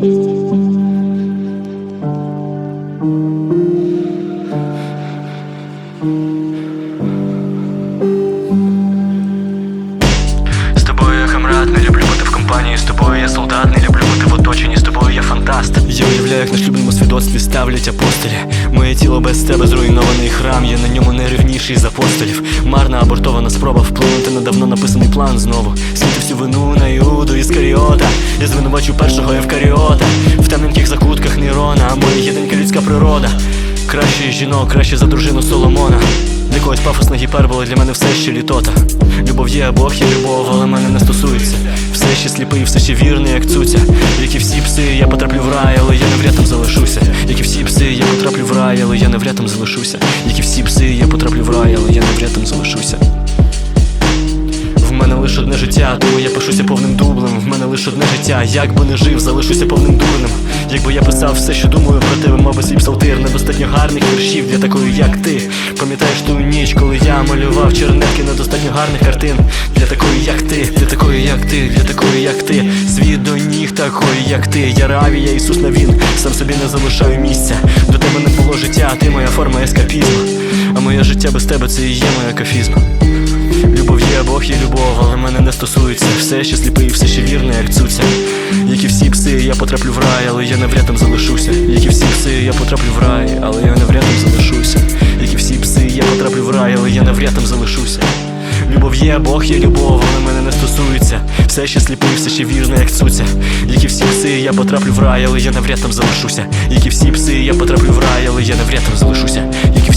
З тобою я камрад, не люблю бути в компанії з тобою я солдат, не люблю бути в оточенні, з тобою я фантаст. Я уявляю, як на свідоцтві ставлять апостолі. Моє тіло без тебе зруйнований храм, я на ньому найревніший з апостолів. Марна абортована спроба вплинути на давно написаний план знову. Світи всю вину на Іуду Іскаріота. Я звинувачу першого Евкаріота в темненьких закутках Нерона, моя єдинка людська природа. Краще жінок, краще за дружину Соломона. Для когось пафосна гіпербола для мене все ще літота. Любов є, а Бог є любов, але мене не стосується. Все ще сліпий, все ще вірний, як цуця. Як і всі пси, я потраплю в рай, але я навряд там залишуся. Як і всі пси, я потраплю в рай, але я навряд там залишуся. Як і всі пси, я потраплю в рай, але я навряд там залишуся. Лише одне життя, тому я пишуся повним дублем. В мене лише одне життя, як би не жив, залишуся повним дурнем. Якби я писав все, що думаю про тебе, би свій псалтир, недостатньо гарних віршів для такої, як ти. Пам'ятаєш ту ніч, коли я малював чернетки недостатньо гарних картин. Для такої, як ти, для такої, як ти, для такої, як ти. Світ до ніг такої, як ти. Я раві, я Ісус Навін, сам собі не залишаю місця. До тебе не було життя, ти моя форма ескапізму. А моє життя без тебе це і є моя кафізма. Любов є, Бог є любов, але мене не стосується. Все ще сліпий, все ще вірний, як цуця. Як і всі пси, я потраплю в рай, але я навряд там залишуся. Як і всі пси, я потраплю в рай, але я навряд там залишуся. Як і всі пси, я потраплю в рай, але я навряд там залишуся. Любов є, Бог є любов, але мене не стосується. Все ще сліпий, все ще вірний, як цуця. Як і всі пси, я потраплю в рай, але я навряд там залишуся. Як і всі пси, я потраплю в рай, але я навряд там залишуся. Як